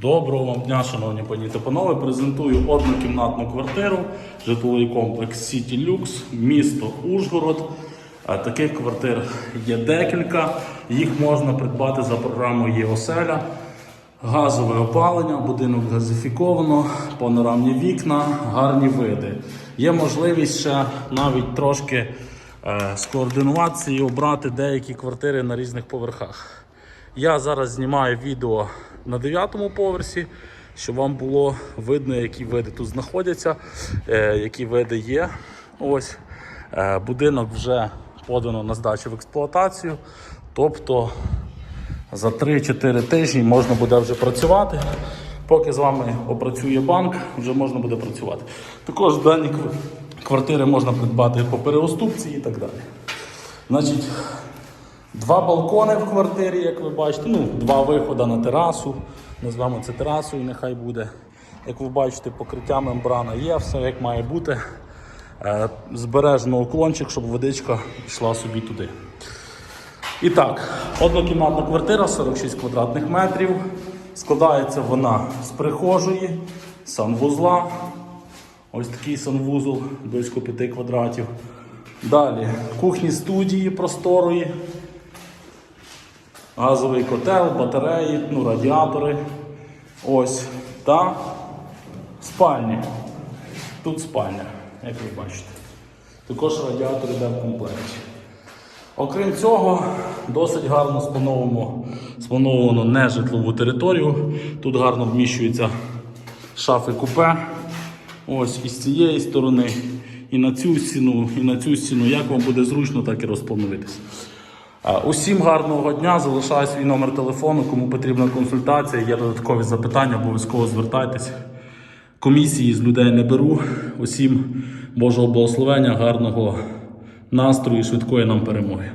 Доброго вам дня, шановні пані та панове. Презентую однокімнатну квартиру, житловий комплекс Сіті Люкс, місто Ужгород. Е, Таких квартир є декілька. Їх можна придбати за програмою ЄОСЕЛЯ. Газове опалення, будинок газифіковано, панорамні вікна, гарні види. Є можливість ще навіть трошки е, скоординуватися і обрати деякі квартири на різних поверхах. Я зараз знімаю відео на 9 поверсі, щоб вам було видно, які види тут знаходяться, е, які види є. Ось е, будинок вже подано на здачу в експлуатацію. Тобто за 3-4 тижні можна буде вже працювати. Поки з вами опрацює банк, вже можна буде працювати. Також дані квартири можна придбати по переуступці і так далі. Значить, Два балкони в квартирі, як ви бачите, ну, два виходи на терасу. Назвемо це терасою, нехай буде. Як ви бачите, покриття мембрана є, все як має бути. Е, Збережено уклончик, щоб водичка йшла собі туди. І так, однокімнатна квартира 46 квадратних метрів. Складається вона з прихожої, санвузла. Ось такий санвузол близько 5 квадратів. Далі кухні студії просторої, газовий котел, батареї, ну, радіатори. Ось. Та спальні. Тут спальня, як ви бачите. Також радіатор йде в комплекті. Окрім цього, досить гарно сплановано, сплановано нежитлову територію. Тут гарно вміщуються шафи купе. Ось і з цієї сторони, і на цю стіну, і на цю стіну. Як вам буде зручно, так і розплануєтесь. Усім гарного дня. Залишаю свій номер телефону. Кому потрібна консультація, є додаткові запитання, обов'язково звертайтесь. Комісії з людей не беру. Усім Божого благословення, гарного настрою і швидкої нам перемоги.